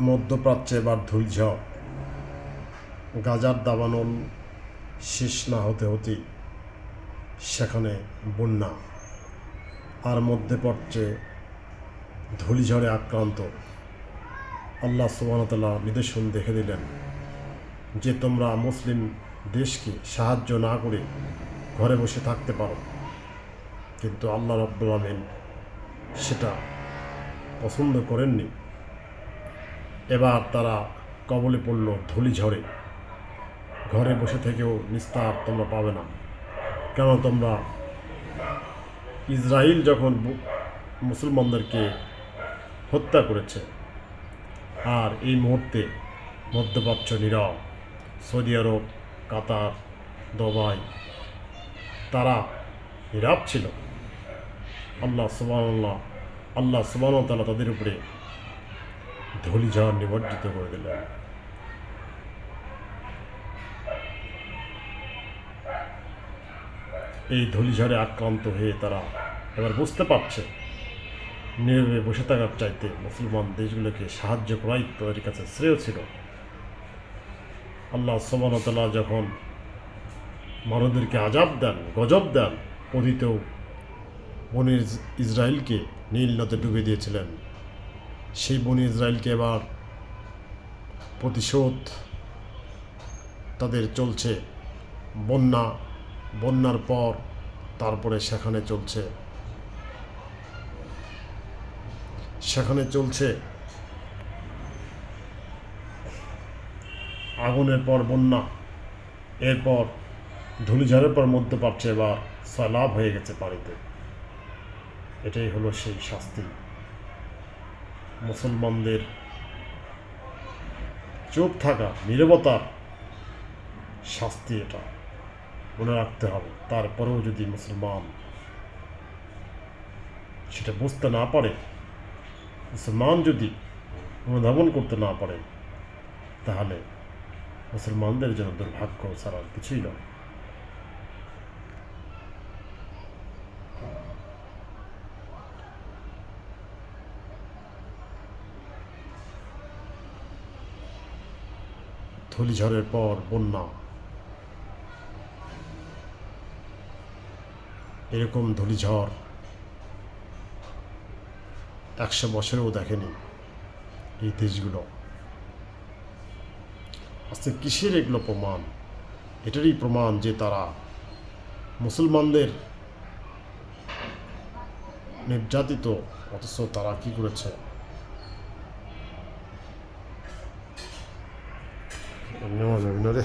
মধ্যপ্রাচ্যে এবার ধুলঝড় গাজার দাবানল শেষ না হতে হতেই সেখানে বন্যা আর মধ্যে পড়ছে ধূলিঝড়ে আক্রান্ত। আল্লাহ সুবাহতাল্লাহ নিদর্শন দেখে দিলেন যে তোমরা মুসলিম দেশকে সাহায্য না করে ঘরে বসে থাকতে পারো। কিন্তু আল্লাহ রব্বুল আমিন সেটা পছন্দ করেননি। এবার তারা কবলে পড়ল ধূলিঝড়ে ঘরে বসে থেকেও নিস্তার তোমরা পাবে না। কেন তোমরা? ইসরায়েল যখন মুসলমানদেরকে হত্যা করেছে, আর এই মুহূর্তে মধ্যপ্রাচ্য নীরব, সৌদি আরব, কাতার, দুবাই, তারা নীরব ছিল। আল্লাহ সুবাহ আল্লাহ সুবাহ তালা তাদের উপরে ধূলিঝড় নিমজ্জিত করে দিলেন এই ধূলিঝড়ে আক্রান্ত হয়ে তারা এবার বুঝতে পারছে, নীরবে বসে থাকার চাইতে মুসলমান দেশগুলোকে সাহায্য করাই তাদের কাছে শ্রেয় ছিল। আল্লাহ সমানতলা যখন মানবদেরকে আজাব দেন, গজব দেন বনি ইস- ইসরায়েলকে নীল নদে ডুবে দিয়েছিলেন। সেই বনি ইসরায়েলকে এবার প্রতিশোধ তাদের চলছে। বন্যা, বন্যার পর তারপরে সেখানে চলছে। সেখানে চলছে আগুনের পর বন্যা, এরপর ধূলিঝড়ের পর মধ্যে পাচ্ছে এবার সয়লাভ হয়ে গেছে পানিতে। এটাই হলো সেই শাস্তি। মুসলমানদের চুপ থাকা নীরবতার শাস্তি এটা। মনে রাখতে হবে, তারপরেও যদি মুসলমান সেটা বুঝতে না পারে, মুসলমান যদি অনুধাবন করতে না পারে, তাহলে মুসলমানদের জন্য দুর্ভাগ্য ছাড়া কিছুই নয়। ধূলিঝড়ের পর বন্যা। এরকম ধূলিঝড় একশো বছরেও দেখেনি এই দেশগুলো। আজকে কিসের এগুলো প্রমাণ? এটারই প্রমাণ যে তারা মুসলমানদের নির্যাতিত, অথচ তারা কি করেছে? Ne var öyle?